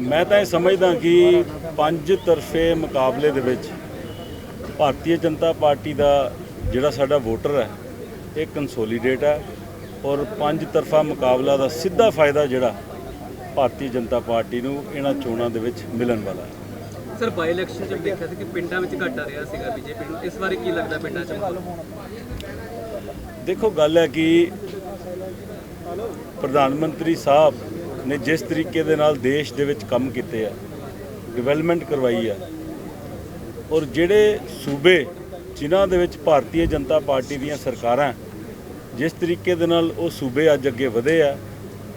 ਮੈਂ ਤਾਂ ਇਹ ਸਮਝਦਾ ਕਿ ਪੰਜ ਤਰਫੇ ਮੁਕਾਬਲੇ ਦੇ ਵਿੱਚ ਭਾਰਤੀ ਜਨਤਾ ਪਾਰਟੀ ਦਾ ਜਿਹੜਾ ਸਾਡਾ ਵੋਟਰ ਹੈ ਇਹ ਕੰਸੋਲੀਡੇਟ ਹੈ ਔਰ ਪੰਜ ਤਰਫਾ ਮੁਕਾਬਲਾ ਦਾ ਸਿੱਧਾ ਫਾਇਦਾ ਜਿਹੜਾ ਭਾਰਤੀ ਜਨਤਾ ਪਾਰਟੀ ਨੂੰ ਇਹਨਾਂ ਚੋਣਾਂ ਦੇ ਵਿੱਚ ਮਿਲਣ ਵਾਲਾ ਹੈ। ਸਰ ਬਾਈ ਇਲੈਕਸ਼ਨ ਚ ਦੇਖਿਆ ਸੀ ਕਿ ਪਿੰਡਾਂ ਵਿੱਚ ਘਾਟਾ ਰਿਹਾ ਸੀਗਾ ਬੀਜੇਪੀ ਨੂੰ। ਇਸ ਬਾਰੇ ਕੀ ਲੱਗਦਾ ਪਿੰਡਾਂ ਚ? ਦੇਖੋ ਗੱਲ ਹੈ ਕਿ ਪ੍ਰਧਾਨ ਮੰਤਰੀ ਸਾਹਿਬ ਨੇ ਜਿਸ ਤਰੀਕੇ ਦੇ ਨਾਲ ਦੇਸ਼ ਦੇ ਵਿੱਚ ਕੰਮ ਕੀਤੇ ਆ ਡਿਵੈਲਪਮੈਂਟ ਕਰਵਾਈ ਆ, ਔਰ ਜਿਹੜੇ ਸੂਬੇ ਜਿਨ੍ਹਾਂ ਦੇ ਵਿੱਚ ਭਾਰਤੀ ਜਨਤਾ ਪਾਰਟੀ ਦੀਆਂ ਸਰਕਾਰਾਂ ਜਿਸ ਤਰੀਕੇ ਦੇ ਨਾਲ ਉਹ ਸੂਬੇ ਅੱਜ ਅੱਗੇ ਵਧੇ ਆ,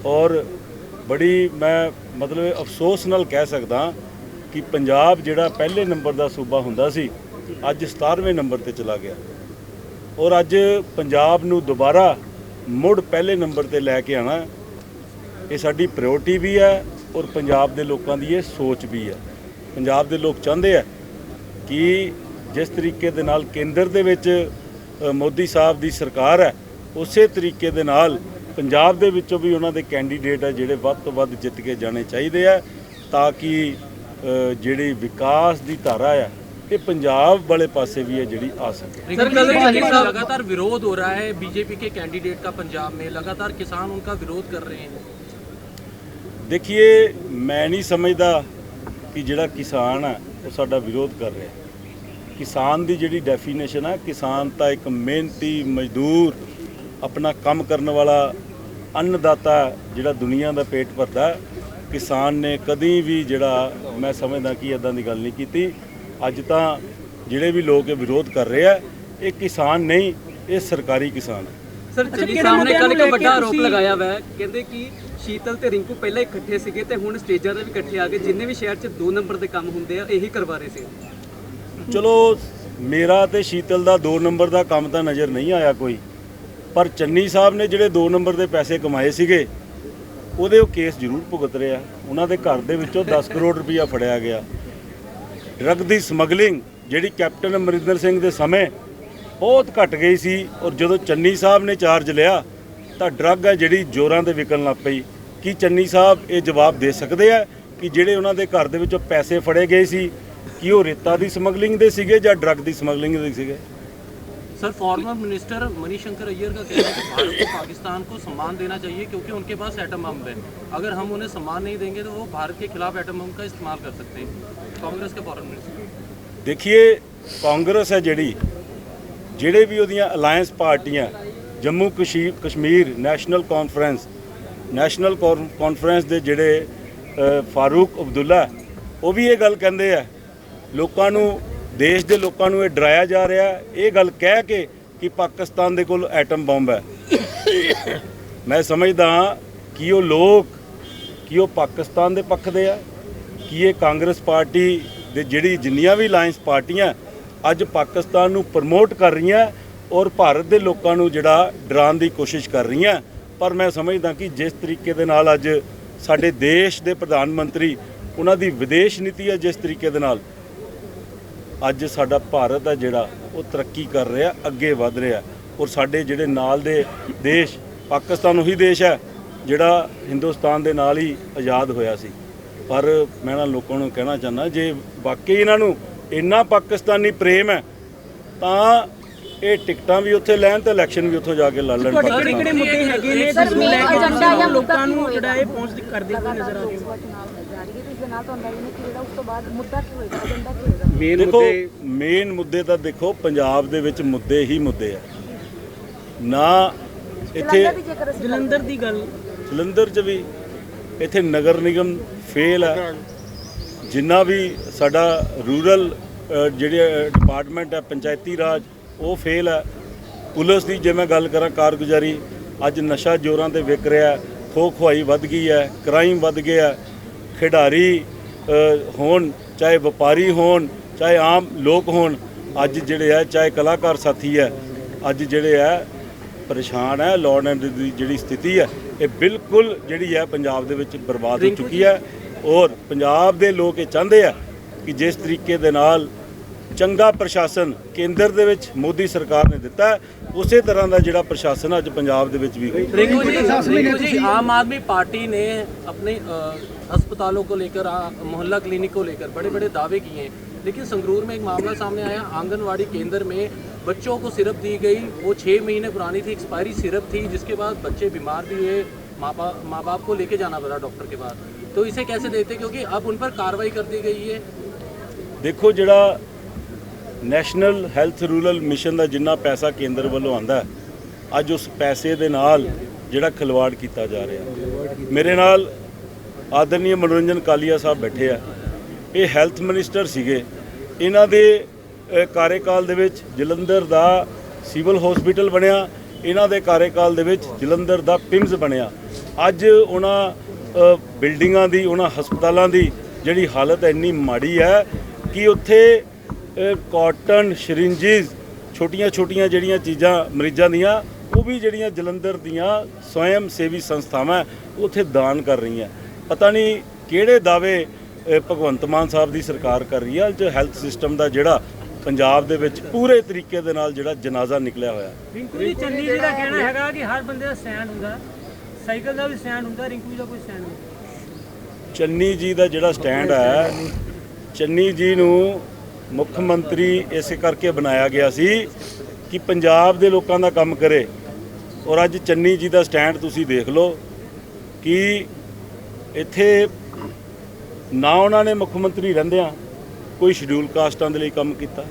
ਔਰ ਬੜੀ ਮੈਂ ਮਤਲਬ ਅਫਸੋਸ ਨਾਲ ਕਹਿ ਸਕਦਾ ਕਿ ਪੰਜਾਬ ਜਿਹੜਾ ਪਹਿਲੇ ਨੰਬਰ ਦਾ ਸੂਬਾ ਹੁੰਦਾ ਸੀ, ਅੱਜ 17ਵੇਂ ਨੰਬਰ ਤੇ ਚਲਾ ਗਿਆ। ਔਰ ਅੱਜ ਪੰਜਾਬ ਨੂੰ ਦੁਬਾਰਾ ਮੁੜ ਪਹਿਲੇ ਨੰਬਰ ਤੇ ਲੈ ਕੇ ਆਣਾ ਇਹ ਸਾਡੀ ਪ੍ਰਾਇੋਰਟੀ ਵੀ ਹੈ ਔਰ ਪੰਜਾਬ ਦੇ ਲੋਕਾਂ ਦੀ ਇਹ ਸੋਚ ਵੀ ਹੈ ਪੰਜਾਬ ਦੇ ਲੋਕ ਚਾਹੁੰਦੇ ਆ ਕਿ ਜਿਸ ਤਰੀਕੇ ਦੇ ਨਾਲ ਕੇਂਦਰ ਦੇ ਵਿੱਚ ਅ, ਮੋਦੀ ਸਾਹਿਬ ਦੀ ਸਰਕਾਰ ਹੈ ਉਸੇ ਤਰੀਕੇ ਦੇ ਨਾਲ ਪੰਜਾਬ ਦੇ ਵਿੱਚੋਂ ਵੀ ਉਹਨਾਂ ਦੇ ਕੈਂਡੀਡੇਟ ਆ ਜਿਹੜੇ ਵੱਧ ਤੋਂ ਵੱਧ ਜਿੱਤ ਕੇ ਜਾਣੇ ਚਾਹੀਦੇ ਆ ਤਾਂ ਕਿ ਅ, ਜਿਹੜੀ ਵਿਕਾਸ ਦੀ ਧਾਰਾ ਹੈ ਇਹ ਪੰਜਾਬ ਵਾਲੇ ਪਾਸੇ ਵੀ ਹੈ ਜਿਹੜੀ ਆ ਸਕੇ सर कल चन्नी साहब लगातार विरोध हो रहा है बीजेपी के कैंडिडेट का पंजाब में लगातार किसान उनका विरोध कर रहे हैं ਦੇਖੀਏ ਮੈਂ ਨਹੀਂ ਸਮਝਦਾ ਕਿ ਜਿਹੜਾ ਕਿਸਾਨ ਹੈ ਉਹ ਸਾਡਾ ਵਿਰੋਧ ਕਰ ਰਿਹਾ ਕਿਸਾਨ ਦੀ ਜਿਹੜੀ ਡੈਫੀਨੇਸ਼ਨ ਹੈ ਕਿਸਾਨ ਤਾਂ ਇੱਕ ਮਿਹਨਤੀ ਮਜ਼ਦੂਰ ਆਪਣਾ ਕੰਮ ਕਰਨ ਵਾਲਾ ਅੰਨਦਾਤਾ ਜਿਹੜਾ ਦੁਨੀਆ ਦਾ ਪੇਟ ਭਰਦਾ। ਕਿਸਾਨ ਨੇ ਕਦੀ ਵੀ ਜਿਹੜਾ ਮੈਂ ਸਮਝਦਾ ਕਿ ਇਦਾਂ ਦੀ ਗੱਲ ਨਹੀਂ ਕੀਤੀ ਅੱਜ ਤਾਂ ਜਿਹੜੇ ਵੀ ਲੋਕ ਇਹ ਵਿਰੋਧ ਕਰ ਰਹੇ ਆ ਇਹ ਕਿਸਾਨ ਨਹੀਂ ਇਹ ਸਰਕਾਰੀ ਕਿਸਾਨ ਹੈ ਸਰ ਚੰਨੀ ਸਾਹਿਬ ਨੇ ਕੱਲ ਇੱਕ ਵੱਡਾ ਆਰੋਪ ਲਗਾਇਆ ਹੋਇਆ ਹੈ ਕਹਿੰਦੇ ਕਿ ਸ਼ੀਤਲ ਤੇ ਰਿੰਕੂ ਪਹਿਲਾਂ ਇਕੱਠੇ ਸੀਗੇ ਤੇ ਹੁਣ ਸਟੇਜਾਂ ਤੇ ਵੀ ਇਕੱਠੇ ਆ ਗਏ। ਜਿੰਨੇ ਵੀ ਸ਼ਹਿਰ 'ਚ ਦੋ ਨੰਬਰ ਦੇ ਕੰਮ ਹੁੰਦੇ ਆ, ਇਹੀ ਕਰਵਾ ਰਹੇ ਸੀ। ਚਲੋ, ਮੇਰਾ ਤੇ ਸ਼ੀਤਲ ਦਾ 2 ਨੰਬਰ ਦਾ ਕੰਮ ਤਾਂ ਨਜ਼ਰ ਨਹੀਂ ਆਇਆ ਕੋਈ। ਪਰ ਚੰਨੀ ਸਾਹਿਬ ਨੇ ਜਿਹੜੇ 2 ਨੰਬਰ ਦੇ ਪੈਸੇ ਕਮਾਏ ਸੀਗੇ, ਉਹਦੇ ਉਹ ਕੇਸ ਜ਼ਰੂਰ ਭੁਗਤ ਰਿਹਾ ਉਹਨਾਂ ਦੇ ਘਰ ਦੇ ਵਿੱਚੋਂ 10 ਕਰੋੜ ਰੁਪਈਆ ਫੜਿਆ ਗਿਆ। ਡਰੱਗ ਦੀ ਸਮਗਲਿੰਗ, ਜਿਹੜੀ ਕੈਪਟਨ ਅਮਰਿੰਦਰ ਸਿੰਘ ਦੇ ਸਮੇਂ ਬਹੁਤ ਘਟ ਗਈ ਸੀ, ਔਰ ਜਦੋਂ ਚੰਨੀ ਸਾਹਿਬ ਨੇ ਚਾਰਜ ਲਿਆ, ਤਾਂ ਡਰੱਗ ਹੈ ਜਿਹੜੀ ਜ਼ੋਰਾਂ ਤੇ ਵਿਕਣ ਲੱਗ ਪਈ। ਕੀ ਚੰਨੀ ਸਾਹਿਬ ਇਹ ਜਵਾਬ ਦੇ ਸਕਦੇ ਆ ਕਿ ਜਿਹੜੇ ਉਹਨਾਂ ਦੇ ਘਰ ਦੇ ਵਿੱਚੋਂ ਪੈਸੇ ਫੜੇ ਗਏ ਸੀ ਕਿ ਉਹ ਰੇਤਾ ਦੀ ਸਮਗਲਿੰਗ ਦੇ ਸੀਗੇ ਜਾਂ ਡਰੱਗ ਦੀ ਸਮਗਲਿੰਗ ਦੇ ਸੀਗੇ sir former minister Manishankar Aiyar का कहना है कि भारत को पाकिस्तान को सम्मान देना चाहिए क्योंकि उनके पास एटम बम है अगर हम उन्हें सम्मान नहीं देंगे तो वो भारत के खिलाफ एटम बम का इस्तेमाल कर सकते हैं कांग्रेस के फॉरेन मिनिस्टर ਦੇਖੀਏ ਕਾਂਗਰਸ ਹੈ ਜਿਹੜੀ ਜਿਹੜੇ ਵੀ ਉਹਦੀਆਂ ਅਲਾਈਅੰਸ ਪਾਰਟੀਆਂ Jammu ਕਸ਼ੀਰ Kashmir national conference national con- conference ਦੇ ਜਿਹੜੇ ਫਾਰੂਕ ਅਬਦੁੱਲਾ, ਉਹ ਵੀ ਇਹ ਗੱਲ ਕਹਿੰਦੇ ਆ। ਲੋਕਾਂ ਨੂੰ, ਦੇਸ਼ ਦੇ ਲੋਕਾਂ ਨੂੰ ਇਹ ਡਰਾਇਆ ਜਾ ਰਿਹਾ। ਇਹ ਗੱਲ ਕਹਿ ਕੇ ਕਿ ਪਾਕਿਸਤਾਨ ਦੇ ਕੋਲ ਐਟਮ ਬੰਬ ਹੈ। ਮੈਂ ਸਮਝਦਾ ਹਾਂ ਕਿ ਉਹ ਲੋਕ, ਕਿ ਉਹ ਪਾਕਿਸਤਾਨ ਦੇ ਪੱਖ ਦੇ ਆ, ਕਿ ਇਹ ਕਾਂਗਰਸ ਪਾਰਟੀ ਦੇ ਜਿਹੜੀ ਜਿੰਨੀਆਂ ਵੀ ਅਲਾਈਅੰਸ ਪਾਰਟੀਆਂ ਅੱਜ ਪਾਕਿਸਤਾਨ ਨੂੰ ਪ੍ਰਮੋਟ ਕਰ ਰਹੀਆਂ ਔਰ ਭਾਰਤ ਦੇ ਲੋਕਾਂ ਨੂੰ ਜਿਹੜਾ ਡਰਾਉਣ ਦੀ ਕੋਸ਼ਿਸ਼ ਕਰ ਰਹੀਆਂ ਪਰ ਮੈਂ ਸਮਝਦਾ ਕਿ ਜਿਸ ਤਰੀਕੇ ਦੇ ਨਾਲ ਅੱਜ ਸਾਡੇ ਦੇਸ਼ ਦੇ ਪ੍ਰਧਾਨ ਮੰਤਰੀ, ਉਹਨਾਂ ਦੀ ਵਿਦੇਸ਼ ਨੀਤੀ ਹੈ ਜਿਸ ਤਰੀਕੇ ਦੇ ਨਾਲ। ਅੱਜ ਸਾਡਾ ਭਾਰਤ ਹੈ ਜਿਹੜਾ, ਉਹ ਤਰੱਕੀ ਕਰ ਰਿਹਾ, ਅੱਗੇ ਵਧ ਰਿਹਾ ਔਰ ਸਾਡੇ ਜਿਹੜੇ ਨਾਲ ਦੇ ਦੇਸ਼, ਪਾਕਿਸਤਾਨ ਉਹੀ ਦੇਸ਼ ਹੈ ਜਿਹੜਾ ਹਿੰਦੁਸਤਾਨ ਦੇ ਨਾਲ ਹੀ ਆਜ਼ਾਦ ਹੋਇਆ ਸੀ। ਪਰ ਮੈਂ ਨਾ ਲੋਕਾਂ ਨੂੰ ਕਹਿਣਾ ਚਾਹੁੰਦਾ, ਜੇ ਵਾਕਈ ਇਹਨਾਂ ਨੂੰ ਇੰਨਾ ਪਾਕਿਸਤਾਨੀ ਪ੍ਰੇਮ ਹੈ, ਤਾਂ ਇਹ ਟਿਕਟਾਂ ਵੀ ਉੱਥੇ ਲੈਣ ਤੇ ਇਲੈਕਸ਼ਨ ਵੀ ਉੱਥੋਂ ਜਾ ਕੇ ਲੜ ਲੈਣ ਕਿਹੜੇ ਕਿਹੜੇ ਮੁੱਦੇ ਹੈਗੇ ਨੇ? ਸਰ, ਜਿਸ ਨੂੰ ਮੇਨ ਲੈ ਕੇ ਏਜੰਡਾ ਜਾਂ ਲੋਕਾਂ ਨੂੰ ਜਿਹੜਾ ਇਹ ਪਹੁੰਚ ਕਰਦੇ ਹੋਏ ਨਜ਼ਰ ਆ ਰਹੇ ਹੈ। ਤੇ ਇਸ ਦੇ ਨਾਲ ਤੁਹਾਨੂੰ ਲੱਗਦਾ ਕਿ ਜਿਹੜਾ ਉਸ ਤੋਂ ਬਾਅਦ ਮੁੱਦਾ ਕੀ ਹੋਏਗਾ ਏਜੰਡਾ ਕੀ ਹੋਏਗਾ ਮੇਨ ਮੁੱਦੇ ਮੇਨ ਮੁੱਦੇ ਤਾਂ ਦੇਖੋ ਪੰਜਾਬ ਦੇ ਵਿੱਚ ਮੁੱਦੇ ਹੀ ਮੁੱਦੇ ਆ। ਨਾ ਇੱਥੇ ਜਲੰਧਰ ਦੀ ਗੱਲ ਜਲੰਧਰ 'ਚ ਵੀ ਇੱਥੇ ਨਗਰ ਨਿਗਮ ਫੇਲ ਹੈ ਜਿੰਨਾ ਵੀ ਸਾਡਾ ਰੂਰਲ ਜਿਹੜੇ ਡਿਪਾਰਟਮੈਂਟ ਹੈ ਪੰਚਾਇਤੀ ਰਾਜ ਉਹ ਫੇਲ ਹੈ। ਪੁਲਿਸ ਦੀ ਜੇ ਮੈਂ ਗੱਲ ਕਰਾਂ ਕਾਰਗੁਜ਼ਾਰੀ ਅੱਜ ਨਸ਼ਾ ਜੋਰਾਂ ਤੇ ਵਿਕ ਰਿਹਾ ਖੋ ਖੁਆਈ ਵੱਧ ਗਈ ਹੈ ਕ੍ਰਾਈਮ ਵੱਧ ਗਿਆ। ਖਿਡਾਰੀ ਹੋਣ ਚਾਹੇ ਵਪਾਰੀ ਹੋਣ ਚਾਹੇ ਆਮ ਲੋਕ ਹੋਣ ਅੱਜ ਜਿਹੜੇ ਹੈ ਚਾਹੇ ਕਲਾਕਾਰ ਸਾਥੀ ਹੈ ਅੱਜ ਜਿਹੜੇ ਹੈ ਪਰੇਸ਼ਾਨ ਹੈ ਲਾਅ ਐਂਡ ਦੀ ਜਿਹੜੀ ਸਥਿਤੀ ਹੈ ਇਹ ਬਿਲਕੁਲ ਜਿਹੜੀ ਹੈ ਪੰਜਾਬ ਦੇ ਵਿੱਚ ਬਰਬਾਦ ਹੋ ਚੁੱਕੀ ਹੈ। ਔਰ ਪੰਜਾਬ ਦੇ ਲੋਕ ਇਹ ਚਾਹੁੰਦੇ ਆ ਕਿ ਜਿਸ ਤਰੀਕੇ ਦੇ ਨਾਲ ਚੰਗਾ ਪ੍ਰਸ਼ਾਸਨ ਕੇਂਦਰ ਦੇ ਵਿੱਚ ਮੋਦੀ ਸਰਕਾਰ ਨੇ ਦਿੱਤਾ ਹੈ, ਉਸੇ ਤਰ੍ਹਾਂ ਦਾ ਜਿਹੜਾ ਪ੍ਰਸ਼ਾਸਨ ਅੱਜ ਪੰਜਾਬ ਦੇ ਵਿੱਚ ਵੀ ਹੋਵੇ रिंकू जी रिंकू जी आम आदमी पार्टी ने अपने अ, अस्पतालों को लेकर आ- मोहल्ला क्लिनिक को लेकर बड़े बड़े दावे किए हैं लेकिन संगरूर में एक मामला सामने आया आंगनवाड़ी केंद्र में बच्चों को सिरप दी गई वो छः महीने पुरानी थी एक्सपायरी सिरप थी जिसके बाद बच्चे बीमार भी हुए माँ बाप माँ बाप को लेके जाना पड़ा डॉक्टर के पास तो इसे कैसे देते क्योंकि अब उन पर कार्रवाई कर दी गई है ਦੇਖੋ ਜਿਹੜਾ ਨੈਸ਼ਨਲ ਹੈਲਥ ਰੂਰਲ ਮਿਸ਼ਨ ਦਾ ਜਿੰਨਾ ਪੈਸਾ ਕੇਂਦਰ ਵੱਲੋਂ ਆਂਦਾ ਅੱਜ ਉਸ ਪੈਸੇ ਦੇ ਨਾਲ ਜਿਹੜਾ ਖਿਲਵਾੜ ਕੀਤਾ ਜਾ ਰਿਹਾ। ਮੇਰੇ ਨਾਲ ਆਦਰਨੀय ਮਨੋਰੰਜਨ ਕਾਲੀਆ ਸਾਹਿਬ ਬੈਠੇ ਆ। ਇਹ ਹੈਲਥ ਮਿਨਿਸਟਰ ਸੀਗੇ। ਇਹਨਾਂ ਦੇ ਕਾਰਜਕਾਲ ਦੇ ਵਿੱਚ ਜਲੰਧਰ ਦਾ ਸਿਵਲ ਹਸਪੀਟਲ ਬਣਿਆ, ਇਹਨਾਂ ਦੇ ਕਾਰਜਕਾਲ ਦੇ ਵਿੱਚ ਜਲੰਧਰ ਦਾ ਪਿੰਮਸ ਬਣਿਆ। ਅੱਜ ਉਹਨਾਂ ਬਿਲਡਿੰਗਾਂ ਦੀ, ਉਹਨਾਂ ਹਸਪਤਾਲਾਂ ਦੀ ਜਿਹੜੀ ਹਾਲਤ ਇੰਨੀ ਮਾੜੀ ਹੈ ਕਿ ਉੱਥੇ ਕਾਟਨ ਸ਼ਰਿੰਜਿਸ ਛੋਟੀਆਂ-ਛੋਟੀਆਂ ਜਿਹੜੀਆਂ ਚੀਜ਼ਾਂ ਮਰੀਜ਼ਾਂ ਦੀਆਂ ਉਹ ਵੀ ਜਿਹੜੀਆਂ ਜਲੰਧਰ ਦੀਆਂ ਸਵੈਮ ਸੇਵੀ ਸੰਸਥਾਵਾਂ ਉੱਥੇ ਦਾਨ ਕਰ ਰਹੀਆਂ। ਪਤਾ ਨਹੀਂ ਕਿਹੜੇ ਦਾਅਵੇ ਭਗਵੰਤ ਮਾਨ ਸਾਹਿਬ ਦੀ ਸਰਕਾਰ ਕਰ ਰਹੀ ਹੈ ਅੱਜ ਹੈਲਥ ਸਿਸਟਮ ਦਾ ਜਿਹੜਾ ਪੰਜਾਬ ਦੇ ਵਿੱਚ ਪੂਰੇ ਤਰੀਕੇ ਦੇ ਨਾਲ ਜਿਹੜਾ ਜਨਾਜ਼ਾ ਨਿਕਲਿਆ ਹੋਇਆ। ਰਿੰਕੂ ਜੀ ਚੰਨੀ ਜੀ ਦਾ ਕਹਿਣਾ ਹੈਗਾ ਕਿ ਹਰ ਬੰਦੇ ਦਾ ਸਟੈਂਡ ਹੁੰਦਾ ਸਾਈਕਲ ਦਾ ਵੀ ਸਟੈਂਡ ਹੁੰਦਾ ਰਿੰਕੂ ਜੀ ਦਾ ਕੋਈ ਸਟੈਂਡ ਨਹੀਂ। ਚੰਨੀ ਜੀ ਦਾ ਜਿਹੜਾ ਸਟੈਂਡ ਹੈ ਚੰਨੀ ਜੀ ਨੂੰ ਮੁੱਖ ਮੰਤਰੀ ਇਸੇ ਕਰਕੇ ਬਣਾਇਆ ਗਿਆ ਸੀ ਕਿ ਪੰਜਾਬ ਦੇ ਲੋਕਾਂ ਦਾ ਕੰਮ ਕਰੇ। ਔਰ ਅੱਜ ਚੰਨੀ ਜੀ ਦਾ ਸਟੈਂਡ ਤੁਸੀਂ ਦੇਖ ਲਓ ਕਿ ਇੱਥੇ ਨਾ ਉਹਨਾਂ ਨੇ ਮੁੱਖ ਮੰਤਰੀ ਰਹਿੰਦਿਆਂ ਕੋਈ ਸ਼ਡਿਊਲ ਕਾਸਟਾਂ ਦੇ ਲਈ ਕੰਮ ਕੀਤਾ,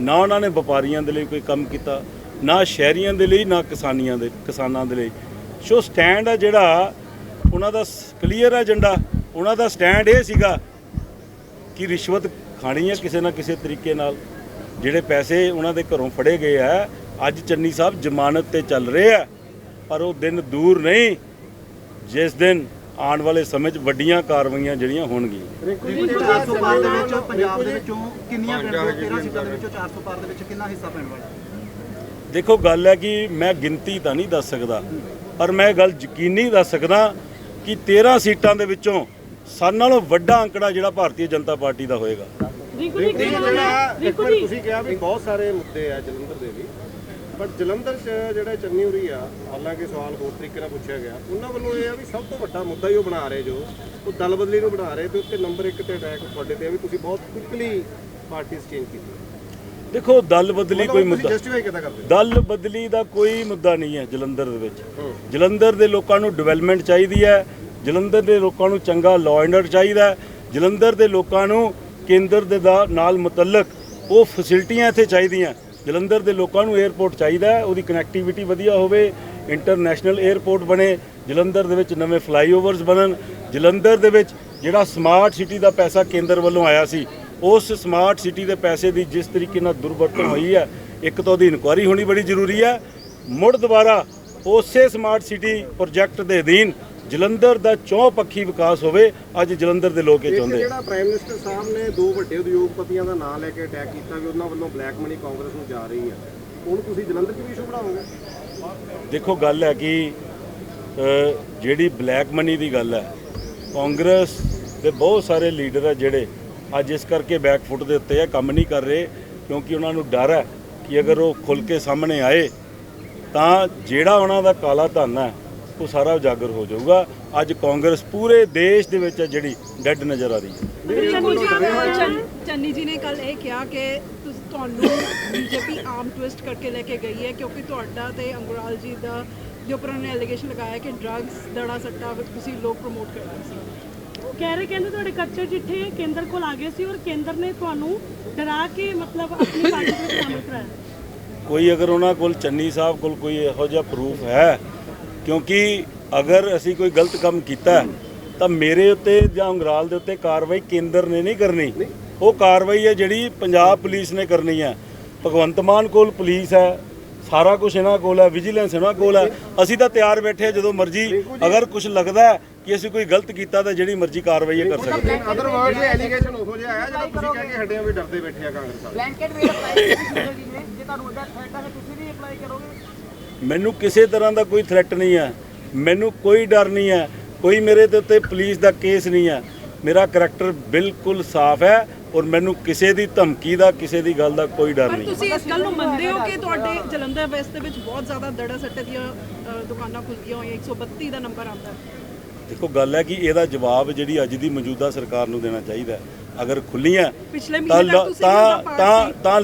ਨਾ ਉਹਨਾਂ ਨੇ ਵਪਾਰੀਆਂ ਦੇ ਲਈ ਕੋਈ ਕੰਮ ਕੀਤਾ, ਨਾ ਸ਼ਹਿਰੀਆਂ ਦੇ ਲਈ, ਨਾ ਕਿਸਾਨੀਆਂ ਦੇ, ਕਿਸਾਨਾਂ ਦੇ ਲਈ। ਸੋ ਸਟੈਂਡ ਆ ਜਿਹੜਾ, ਉਹਨਾਂ ਦਾ ਕਲੀਅਰ ਏਜੰਡਾ, ਉਹਨਾਂ ਦਾ ਸਟੈਂਡ ਇਹ ਸੀਗਾ ਕਿ ਰਿਸ਼ਵਤ ਖਾਣੀ ਹੈ ਕਿਸੇ ਨਾ ਕਿਸੇ ਤਰੀਕੇ ਨਾਲ। ਜਿਹੜੇ ਪੈਸੇ ਉਹਨਾਂ ਦੇ ਘਰੋਂ ਫੜੇ ਗਏ ਆ ਅੱਜ ਚੰਨੀ ਸਾਹਿਬ ਜ਼ਮਾਨਤ ਤੇ ਚੱਲ ਰਹੇ ਆ ਪਰ ਉਹ ਦਿਨ ਦੂਰ ਨਹੀਂ ਜਿਸ ਦਿਨ ਆਉਣ ਵਾਲੇ ਸਮੇਂ 'ਚ ਵੱਡੀਆਂ ਕਾਰਵਾਈਆਂ ਜਿਹੜੀਆਂ ਹੋਣਗੀਆਂ। ਰਿੰਕੂ ਜੀ 400 ਪਾਰ ਦੇ ਵਿੱਚ ਪੰਜਾਬ ਦੇ ਵਿੱਚੋਂ ਕਿੰਨੀਆਂ ਪਿੰਡ ਤੋਂ 13 ਸੀਟਾਂ ਦੇ ਵਿੱਚੋਂ 400 ਪਾਰ ਦੇ ਵਿੱਚ ਕਿੰਨਾ ਹਿੱਸਾ ਪੈਣ ਵਾਲਾ? ਦੇਖੋ ਗੱਲ ਹੈ ਕਿ ਮੈਂ ਗਿਣਤੀ ਤਾਂ ਨਹੀਂ ਦੱਸ ਸਕਦਾ ਪਰ ਮੈਂ ਇਹ ਗੱਲ ਯਕੀਨੀ ਦੱਸ ਸਕਦਾ ਕਿ 13 ਸੀਟਾਂ ਦੇ ਵਿੱਚੋਂ ਸਾਰਿਆਂ ਨਾਲੋਂ ਵੱਡਾ ਅੰਕੜਾ ਜਿਹੜਾ ਭਾਰਤੀ ਜਨਤਾ ਪਾਰਟੀ ਦਾ ਹੋਏਗਾ। ਰਿੰਕੂ ਜੀ ਰਿੰਕੂ ਜੀ। ਤੁਸੀਂ ਕਿਹਾ ਵੀ ਬਹੁਤ ਸਾਰੇ ਮੁੱਦੇ ਆ ਜਲੰਧਰ ਦੇ ਵੀ ਪਰ ਜਲੰਧਰ 'ਚ ਜਿਹੜਾ ਚੰਨੀ ਉਰੀ ਆ ਹਾਲਾਂਕਿ ਸਵਾਲ ਹੋਰ ਤਰੀਕੇ ਨਾਲ ਪੁੱਛਿਆ ਗਿਆ ਉਹਨਾਂ ਵੱਲੋਂ ਇਹ ਆ ਵੀ ਸਭ ਤੋਂ ਵੱਡਾ ਮੁੱਦਾ ਹੀ ਉਹ ਬਣਾ ਰਹੇ ਜੋ ਉਹ ਦਲ ਬਦਲੀ ਨੂੰ ਬਣਾ ਰਹੇ ਤੇ ਉੱਤੇ ਨੰਬਰ 1 ਤੇ ਅਟੈਕ ਤੁਹਾਡੇ ਤੇ ਆ ਵੀ ਤੁਸੀਂ ਬਹੁਤ ਕੁਇਕਲੀ ਪਾਰਟੀ ਚੇਂਜ ਕੀਤੀ ਦੇਖੋ ਦਲ ਬਦਲੀ ਕੋਈ ਮੁੱਦਾ ਜਸਟੀਫਾਈ ਕਿਦਾਂ ਕਰਦੇ ਦਲ ਬਦਲੀ ਦਾ ਕੋਈ ਮੁੱਦਾ ਨਹੀਂ ਹੈ ਜਲੰਧਰ ਦੇ ਵਿੱਚ। ਜਲੰਧਰ ਦੇ ਲੋਕਾਂ ਨੂੰ ਡਿਵੈਲਪਮੈਂਟ ਚਾਹੀਦੀ ਹੈ ਜਲੰਧਰ ਦੇ ਲੋਕਾਂ ਨੂੰ ਚੰਗਾ ਲਾਅ ਐਂਡ ਆਰਡਰ ਚਾਹੀਦਾ ਹੈ ਜਲੰਧਰ ਦੇ ਲੋਕਾਂ ਨੂੰ ਕੇਂਦਰ ਦੇ ਦਾ ਨਾਲ ਮੁਤਲਕ ਉਹ ਫੈਸਿਲਿਟੀਆਂ ਇੱਥੇ ਚਾਹੀਦੀਆਂ। ਜਲੰਧਰ ਦੇ ਲੋਕਾਂ ਨੂੰ 에ਅਰਪੋਰਟ ਚਾਹੀਦਾ ਉਹਦੀ ਕਨੈਕਟੀਵਿਟੀ ਵਧੀਆ ਹੋਵੇ ਇੰਟਰਨੈਸ਼ਨਲ 에ਅਰਪੋਰਟ ਬਣੇ, ਜਲੰਧਰ ਦੇ ਵਿੱਚ ਨਵੇਂ ਫਲਾਈਓਵਰਸ ਬਣਨ, ਜਲੰਧਰ ਦੇ ਵਿੱਚ ਜਿਹੜਾ ਸਮਾਰਟ ਸਿਟੀ ਦਾ ਪੈਸਾ ਕੇਂਦਰ ਵੱਲੋਂ ਆਇਆ ਸੀ, ਉਸ ਸਮਾਰਟ ਸਿਟੀ ਦੇ ਪੈਸੇ ਦੀ ਜਿਸ ਤਰੀਕੇ ਨਾਲ ਦੁਰਵਰਤੋਂ ਹੋਈ ਹੈ, ਇੱਕ ਤਾਂ ਉਹਦੀ ਇਨਕੁਆਇਰੀ ਹੋਣੀ ਬੜੀ ਜ਼ਰੂਰੀ ਹੈ। ਮੁੜ ਦੁਬਾਰਾ ਉਸੇ ਸਮਾਰਟ ਸਿਟੀ ਪ੍ਰੋਜੈਕਟ ਦੇ ਅਧੀਨ ਜਲੰਧਰ ਦਾ ਚੌਪੱਖੀ ਵਿਕਾਸ ਹੋਵੇ ਅੱਜ ਜਲੰਧਰ ਦੇ ਲੋਕ ਇਹ ਚਾਹੁੰਦੇ। ਜਿਹੜਾ ਪ੍ਰਾਈਮ ਮਿਨਿਸਟਰ ਸਾਹਿਬ ਨੇ ਦੋ ਵੱਡੇ ਉਦਯੋਗਪਤੀਆਂ ਦਾ ਨਾਮ ਲੈ ਕੇ ਅਟੈਕ ਕੀਤਾ ਵੀ ਉਹਨਾਂ ਵੱਲੋਂ ਬਲੈਕ ਮਨੀ ਕਾਂਗਰਸ ਨੂੰ ਜਾ ਰਹੀ ਹੈ ਹੁਣ ਤੁਸੀਂ ਜਲੰਧਰ 'ਚ ਵੀ ਇਸ਼ੂ ਬਣਾਓਗੇ ਦੇਖੋ ਗੱਲ ਹੈ ਕਿ ਜਿਹੜੀ ਬਲੈਕ ਮਨੀ ਦੀ ਗੱਲ ਹੈ ਕਾਂਗਰਸ ਦੇ ਬਹੁਤ ਸਾਰੇ ਲੀਡਰ ਆ ਜਿਹੜੇ ਅੱਜ ਇਸ ਕਰਕੇ ਬੈਕ ਫੁੱਟ ਦੇ ਉੱਤੇ ਆ ਕੰਮ ਨਹੀਂ ਕਰ ਰਹੇ ਕਿਉਂਕਿ ਉਹਨਾਂ ਨੂੰ ਡਰ ਹੈ ਕਿ ਅਗਰ ਉਹ ਖੁੱਲ ਕੇ ਸਾਹਮਣੇ ਆਏ ਤਾਂ ਜਿਹੜਾ ਉਹਨਾਂ ਦਾ ਕਾਲਾ ਧਨ ਹੈ ਉਹ ਸਾਰਾ ਉਜਾਗਰ ਹੋ ਜਾਊਗਾ। ਅੱਜ ਕਾਂਗਰਸ ਪੂਰੇ ਦੇਸ਼ ਦੇ ਵਿੱਚ ਜਿਹੜੀ ਡੈੱਡ ਨਜ਼ਰ ਆ ਰਹੀ ਹੈ। ਚੰਨ- ਚੰਨੀ ਜੀ ਨੇ ਕੱਲ ਇਹ ਕਿਹਾ ਕਿ ਤੁਸ- ਤੁਹਾਨੂੰ ਬੀਜੇਪੀ ਆਮ ਟਵਿਸਟ ਕਰਕੇ ਲੈ ਕੇ ਗਈ ਹੈ ਕਿਉਂਕਿ ਤੁਹਾਡਾ ਤੇ ਅੰਗਰਾਲ ਜੀ ਦਾ ਜੋ ਉੱਪਰ ਉਹਨੇ ਐਲੀਗੇਸ਼ਨ ਲਗਾਇਆ ਕਿ ਡਰੱਗਸ ਦੜਾ ਸੱਟਾ ਤੁਸੀਂ ਲੋਕ ਪ੍ਰਮੋਟ ਕਰ ਰਹੇ ਸੀ। ਉਹ ਕਹਿ ਰਹੇ ਕਹਿੰਦੇ ਤੁਹਾਡੇ ਕੱਚੇ ਚਿੱਠੇ ਕੇਂਦਰ ਕੋਲ ਆ ਗਏ ਸੀ ਔਰ ਕੇਂਦਰ ਨੇ ਤੁਹਾਨੂੰ ਡਰਾ ਕੇ ਮਤਲਬ ਆਪਣੀ ਪਾਰਟੀ ਵਿੱਚ ਸ਼ਾਮਲ ਕਰਾਇਆ। ਕੋਈ ਅਗਰ ਉਹਨਾਂ ਕੋਲ ਚੰਨੀ ਸਾਹਿਬ ਕੋਲ ਕੋਈ ਇਹੋ ਜਿਹਾ ਪ੍ਰੂਫ ਹੈ ਕਿਉਂਕਿ ਅਗਰ ਅਸੀਂ ਕੋਈ ਗਲਤ ਕੰਮ ਕੀਤਾ ਤਾਂ ਮੇਰੇ ਉੱਤੇ ਜਾਂ ਅੰਗਰਾਲ ਦੇ ਉੱਤੇ ਕਾਰਵਾਈ ਕੇਂਦਰ ਨੇ ਨਹੀਂ ਕਰਨੀ। ਉਹ ਕਾਰਵਾਈ ਹੈ ਜਿਹੜੀ ਪੰਜਾਬ ਪੁਲਿਸ ਨੇ ਕਰਨੀ ਹੈ। ਭਗਵੰਤ ਮਾਨ ਕੋਲ ਪੁਲਿਸ ਹੈ ਸਾਰਾ ਕੁਝ ਇਹਨਾਂ ਕੋਲ ਹੈ ਵਿਜੀਲੈਂਸ ਇਹਨਾਂ ਕੋਲ ਹੈ। ਅਸੀਂ ਤਾਂ ਤਿਆਰ ਬੈਠੇ ਹਾਂ ਜਦੋਂ ਮਰਜ਼ੀ ਅਗਰ ਕੁਝ ਲੱਗਦਾ ਕਿ ਅਸੀਂ ਕੋਈ ਗਲਤ ਕੀਤਾ ਤਾਂ ਜਿਹੜੀ ਮਰਜ਼ੀ ਕਾਰਵਾਈ ਇਹ ਕਰ ਸਕਦੇ ਹਾਂ। ਅਦਰ ਵਰਡ ਇਹ ਐਲੀਗੇਸ਼ਨ ਉਹੋ ਜਿਹਾ ਆਇਆ ਜਿਹੜਾ ਤੁਸੀਂ ਕਹਿ ਕੇ ਹੱਡਿਆਂ ਵੀ ਡਰਦੇ ਬੈਠੇ ਆ ਕਾਂਗਰਸ ਵਾਲੇ। ਬਲੈਂਕਟ ਵੀ ਅਪਲਾਈ ਕੀਤੀ ਜੀ ਨੇ ਜੇ ਤੁਹਾਨੂੰ ਉਹਦਾ ਥ੍ਰੈਟ ਹੈ ਤੁਸੀਂ ਵੀ ਅਪਲਾਈ ਕਰੋਗੇ। ਮੈਨੂੰ ਕਿਸੇ ਤਰ੍ਹਾਂ ਦਾ ਕੋਈ ਥ੍ਰੈਟ ਨਹੀਂ ਹੈ। ਮੈਨੂੰ ਕੋਈ ਡਰ ਨਹੀਂ ਹੈ। ਕੋਈ ਮੇਰੇ ਦੇ ਉੱਤੇ ਪੁਲਿਸ ਦਾ ਕੇਸ ਨਹੀਂ ਹੈ। ਮੇਰਾ ਕਰੈਕਟਰ ਬਿਲਕੁਲ ਸਾਫ਼ ਹੈ ਔਰ ਮੈਨੂੰ ਕਿਸੇ ਦੀ ਧਮਕੀ ਦਾ ਕਿਸੇ ਦੀ ਗੱਲ ਦਾ ਕੋਈ ਡਰ ਨਹੀਂ। ਤੁਸੀਂ ਇਸ ਗੱਲ ਨੂੰ ਮੰਨਦੇ ਹੋ ਕਿ ਤੁਹਾਡੇ ਜਲੰਧਰ ਵੈਸਟ ਦੇ ਵਿੱਚ ਬਹੁਤ ਜ਼ਿਆਦਾ ਦੜਾ ਸੱਟੇ ਦੀਆਂ ਦੁਕਾਨਾਂ ਖੁੱਲ੍ਹੀਆਂ ਹੋਈਆਂ 132 ਦਾ ਨੰਬਰ ਆਉਂਦਾ ਦੇਖੋ ਗੱਲ ਹੈ ਕਿ ਇਹਦਾ ਜਵਾਬ ਜਿਹੜੀ ਅੱਜ ਦੀ ਮੌਜੂਦਾ ਸਰਕਾਰ ਨੂੰ ਦੇਣਾ ਚਾਹੀਦਾ। ਅਗਰ ਖੁੱਲੀਆਂ ਪਿਛਲੇ ਤਾਂ ਤਾਂ। ਤਾਂ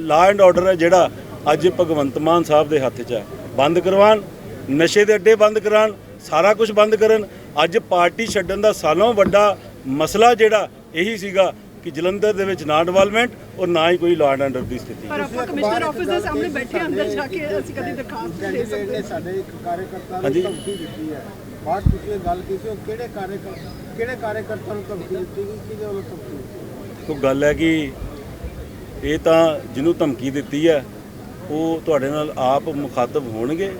ਲਾ ਐਂਡ ਆਰਡਰ ਹੈ ਜਿਹੜਾ ਅੱਜ ਭਗਵੰਤ ਮਾਨ ਸਾਹਿਬ ਦੇ ਹੱਥ 'ਚ ਹੈ। ਬੰਦ ਕਰਵਾਉਣ ਨਸ਼ੇ ਦੇ ਅੱਡੇ ਬੰਦ ਕਰਾਉਣ ਸਾਰਾ ਕੁਝ ਬੰਦ ਕਰਨ। ਅੱਜ ਪਾਰਟੀ ਛੱਡਣ ਦਾ ਸਾਲੋਂ ਵੱਡਾ ਮਸਲਾ ਜਿਹੜਾ ਇਹੀ ਸੀਗਾ ਕਿ ਜਲੰਧਰ ਦੇ ਵਿੱਚ ਨਾ ਡਿਵੈਲਪਮੈਂਟ ਔਰ ਨਾ ਹੀ ਕੋਈ ਲਾਅ ਐਂਡ ਆਰਡਰ ਦੀ ਸਥਿਤੀ। ਪਰ ਆਪਾਂ ਕਮਿਸ਼ਨਰ ਆਫਿਸ ਦੇ ਸਾਹਮਣੇ ਬੈਠੇ ਅੰਦਰ ਜਾ ਕੇ ਅਸੀਂ ਕਦੀ ਦਰਖਾਸਤ ਦੇ ਸਕਦੇ। ਸਾਡੇ ਇੱਕ ਕਾਰਜਕਰਤਾ। ਨੂੰ ਧਮਕੀ ਦਿੱਤੀ ਹੈ ਬਾਅਦ ਤੁਸੀਂ ਇਹ ਗੱਲ ਕੀਤੀ ਉਹ ਕਿਹੜੇ ਕਾਰਜਕਰਤਾ ਕਿਹੜੇ ਕਾਰਜਕਰਤਾ ਨੂੰ ਧਮਕੀ ਦਿੱਤੀ ਗਈ? ਕਿਹਦੇ ਵੱਲੋਂ ਧਮਕੀ ਦਿੱਤੀ ਕੋਈ ਗੱਲ ਹੈ ਕਿ ਇਹ ਤਾਂ ਜਿਹਨੂੰ ਧਮਕੀ ਦਿੱਤੀ ਹੈ ਉਹ ਤੁਹਾਡੇ ਨਾਲ ਆਪ ਮੁਖਾਤਬ ਹੋਣਗੇ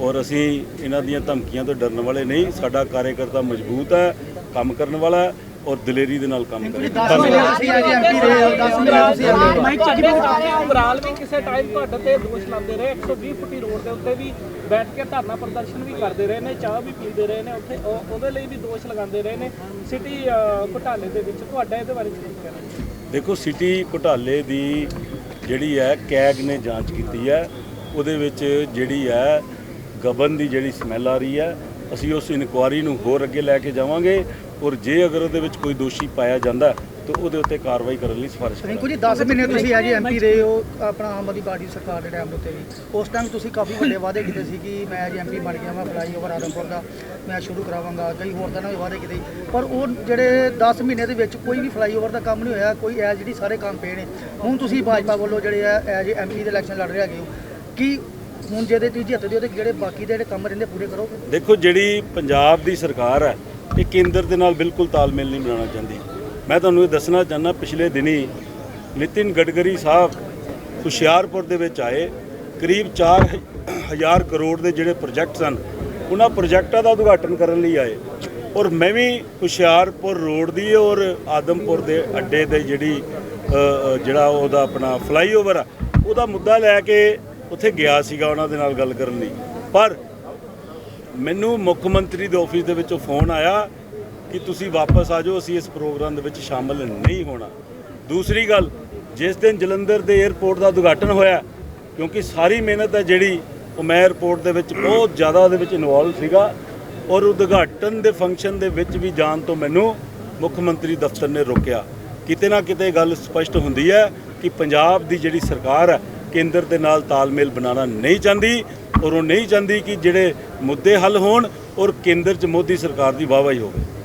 ਔਰ ਅਸੀਂ ਇਹਨਾਂ ਦੀਆਂ ਧਮਕੀਆਂ ਤੋਂ ਡਰਨ ਵਾਲੇ ਨਹੀਂ ਸਾਡਾ ਕਾਰਜਕਰਤਾ ਮਜ਼ਬੂਤ ਹੈ ਕੰਮ ਕਰਨ ਵਾਲਾ ਹੈ ਔਰ ਦਲੇਰੀ ਦੇ ਨਾਲ ਕੰਮ ਕਰੇਗਾ ਧੰਨਵਾਦ। ਤੁਸੀਂ ਅੱਜ ਐਮਪੀ ਰਹੇ ਹੋ 10 ਮਿੰਟ ਤੁਸੀਂ ਐਮਪੀ ਉਮਰਾਲ ਵੀ ਕਿਸੇ ਟਾਈਮ ਤੁਹਾਡੇ ਤੇ ਦੋਸ਼ ਲਾਉਂਦੇ ਰਹੇ 120 ਫੁੱਟੀ ਰੋਡ ਦੇ ਉੱਤੇ ਵੀ ਬੈਠ ਕੇ ਧਰਨਾ ਪ੍ਰਦਰਸ਼ਨ ਵੀ ਕਰਦੇ ਰਹੇ ਨੇ ਚਾਹ ਵੀ ਪੀਂਦੇ ਰਹੇ ਨੇ ਉੱਥੇ ਉਹ- ਉਹਦੇ ਲਈ ਵੀ ਦੋਸ਼ ਲਗਾਉਂਦੇ ਰਹੇ ਨੇ ਸਿਟੀ ਘੁਟਾਲੇ ਦੇ ਵਿੱਚ। ਤੁਹਾਡਾ ਇਹਦੇ ਬਾਰੇ ਕੀ ਕਹਿਣਾ? ਦੇਖੋ ਸਿਟੀ ਘੁਟਾਲੇ ਦੀ ਜਿਹੜੀ ਹੈ ਕੈਗ ਨੇ ਜਾਂਚ ਕੀਤੀ ਹੈ। ਉਹਦੇ ਵਿੱਚ ਜਿਹੜੀ ਹੈ ਗਬਨ ਦੀ ਜਿਹੜੀ ਸਮੈਲ ਆ ਰਹੀ ਹੈ, ਅਸੀਂ ਉਸ ਇਨਕੁਆਰੀ ਨੂੰ ਹੋਰ ਅੱਗੇ ਲੈ ਕੇ ਜਾਵਾਂਗੇ। ਔਰ ਜੇ ਅਗਰ ਉਹਦੇ ਵਿੱਚ ਕੋਈ ਦੋਸ਼ੀ ਪਾਇਆ ਜਾਂਦਾ ਤਾਂ ਉਹਦੇ ਉੱਤੇ ਕਾਰਵਾਈ ਕਰਨ ਲਈ ਸਿਫਾਰਿਸ਼ ਕਰਾਂਗੇ। ਰਿੰਕੂ ਜੀ 10 ਮਹੀਨੇ ਤੁਸੀਂ ਅੱਜ ਐਮਪੀ ਰਹੇ ਹੋ ਆਪਣਾ ਆਮ ਆਦਮੀ ਪਾਰਟੀ ਸਰਕਾਰ ਦੇ ਟਾਈਮ ਦੇ ਉੱਤੇ ਵੀ। ਉਸ ਟਾਈਮ ਤੁਸੀਂ ਕਾਫੀ ਵੱਡੇ ਵਾਅਦੇ ਕੀਤੇ ਸੀ ਕਿ ਮੈਂ ਅੱਜ ਐਮਪੀ ਬਣ ਗਿਆ ਮੈਂ ਫਲਾਈਓਵਰ ਆਦਮਪੁਰ ਦਾ ਮੈਂ ਸ਼ੁਰੂ ਕਰਾਵਾਂਗਾ ਕਈ ਹੋਰ ਤਰ੍ਹਾਂ ਦੇ ਵਾਅਦੇ ਕੀਤੇ। ਪਰ ਉਹ ਜਿਹੜੇ 10 ਮਹੀਨੇ ਦੇ ਵਿੱਚ ਕੋਈ ਵੀ ਫਲਾਈਓਵਰ ਦਾ ਕੰਮ ਨਹੀਂ ਹੋਇਆ ਕੋਈ ਐ ਜਿਹੜੀ ਸਾਰੇ ਕੰਮ ਪਏ ਨੇ। ਹੁਣ ਤੁਸੀਂ ਭਾਜਪਾ ਵੱਲੋਂ ਜਿਹੜੇ ਆ ਐਜ ਐਮਪੀ ਦੇ ਇਲੈਕਸ਼ਨ ਲੜ ਰਹੇ ਹੈਗੇ ਹੋ ਕਿ ਹੁਣ ਜਿਹਦੇ ਤੁਸੀਂ ਜਿੱਤਦੇ ਹੋ ਤੇ ਜਿਹੜੇ ਬਾਕੀ ਦੇ ਜਿਹੜੇ ਕੰਮ ਰਹਿੰਦੇ ਪੂਰੇ ਕਰੋਗੇ? ਦੇਖੋ ਜਿਹੜੀ ਪੰਜਾਬ ਦੀ ਸਰਕਾਰ ਹੈ ਇਹ ਕੇਂਦਰ ਦੇ ਨਾਲ ਬਿਲਕੁਲ ਤਾਲਮੇਲ ਨਹੀਂ ਬਣਾਉਣਾ ਚਾਹੁੰਦੀ। ਮੈਂ ਤੁਹਾਨੂੰ ਇਹ ਦੱਸਣਾ ਚਾਹੁੰਦਾ, ਪਿਛਲੇ ਦਿਨੀ ਨਿਤਿਨ ਗਡਕਰੀ ਸਾਹਿਬ ਹੁਸ਼ਿਆਰਪੁਰ ਦੇ ਵਿੱਚ ਆਏ। ਕਰੀਬ 4000 ਕਰੋੜ ਦੇ ਜਿਹੜੇ ਪ੍ਰੋਜੈਕਟ ਸਨ, ਉਹਨਾਂ ਪ੍ਰੋਜੈਕਟਾਂ ਦਾ ਉਦਘਾਟਨ ਕਰਨ ਲਈ ਆਏ। ਔਰ ਮੈਂ ਵੀ ਹੁਸ਼ਿਆਰਪੁਰ ਰੋਡ ਦੀ ਔਰ ਆਦਮਪੁਰ ਦੇ ਅੱਡੇ ਦੇ ਜਿਹੜੀ ਜਿਹੜਾ ਉਹਦਾ ਆਪਣਾ ਫਲਾਈਓਵਰ ਆ, ਉਹਦਾ ਮੁੱਦਾ ਲੈ ਕੇ ਉੱਥੇ ਗਿਆ ਸੀਗਾ ਉਹਨਾਂ ਦੇ ਨਾਲ ਗੱਲ ਕਰਨ ਲਈ। ਪਰ ਮੈਨੂੰ ਮੁੱਖ ਮੰਤਰੀ ਦੇ ਆਫਿਸ ਦੇ ਵਿੱਚੋਂ ਫੋਨ ਆਇਆ ਕਿ ਤੁਸੀਂ ਵਾਪਸ ਆ ਜਾਓ, ਅਸੀਂ ਇਸ ਪ੍ਰੋਗਰਾਮ ਦੇ ਵਿੱਚ ਸ਼ਾਮਲ ਨਹੀਂ ਹੋਣਾ। ਦੂਸਰੀ ਗੱਲ, ਜਿਸ ਦਿਨ ਜਲੰਧਰ ਦੇ 에ਅਰਪੋਰਟ ਦਾ ਉਦਘਾਟਨ ਹੋਇਆ, ਕਿਉਂਕਿ ਸਾਰੀ ਮਿਹਨਤ ਹੈ ਜਿਹੜੀ ਉਹ ਮੈਂ 에ਅਰਪੋਰਟ ਦੇ ਵਿੱਚ ਬਹੁਤ ਜ਼ਿਆਦਾ ਉਹਦੇ ਵਿੱਚ ਇਨਵੋਲਵ ਸੀਗਾ, ਔਰ ਉਦਘਾਟਨ ਦੇ ਫੰਕਸ਼ਨ ਦੇ ਵਿੱਚ ਵੀ ਜਾਣ ਤੋਂ ਮੈਨੂੰ ਮੁੱਖ ਮੰਤਰੀ ਦਫ਼ਤਰ ਨੇ ਰੋਕਿਆ। ਕਿਤੇ ਨਾ ਕਿਤੇ ਗੱਲ ਸਪਸ਼ਟ ਹੁੰਦੀ ਹੈ ਕਿ ਪੰਜਾਬ ਦੀ ਜਿਹੜੀ ਸਰਕਾਰ ਹੈ, ਕੇਂਦਰ ਦੇ ਨਾਲ ਤਾਲਮੇਲ ਬਣਾਉਣਾ ਨਹੀਂ ਚਾਹੁੰਦੀ, ਔਰ ਉਹ ਨਹੀਂ ਚਾਹੁੰਦੀ ਕਿ ਜਿਹੜੇ ਮੁੱਦੇ ਹੱਲ ਹੋਣ, ਔਰ ਕੇਂਦਰ 'ਚ ਮੋਦੀ ਸਰਕਾਰ ਦੀ ਵਾਹਵਾਹੀ ਹੋਵੇ।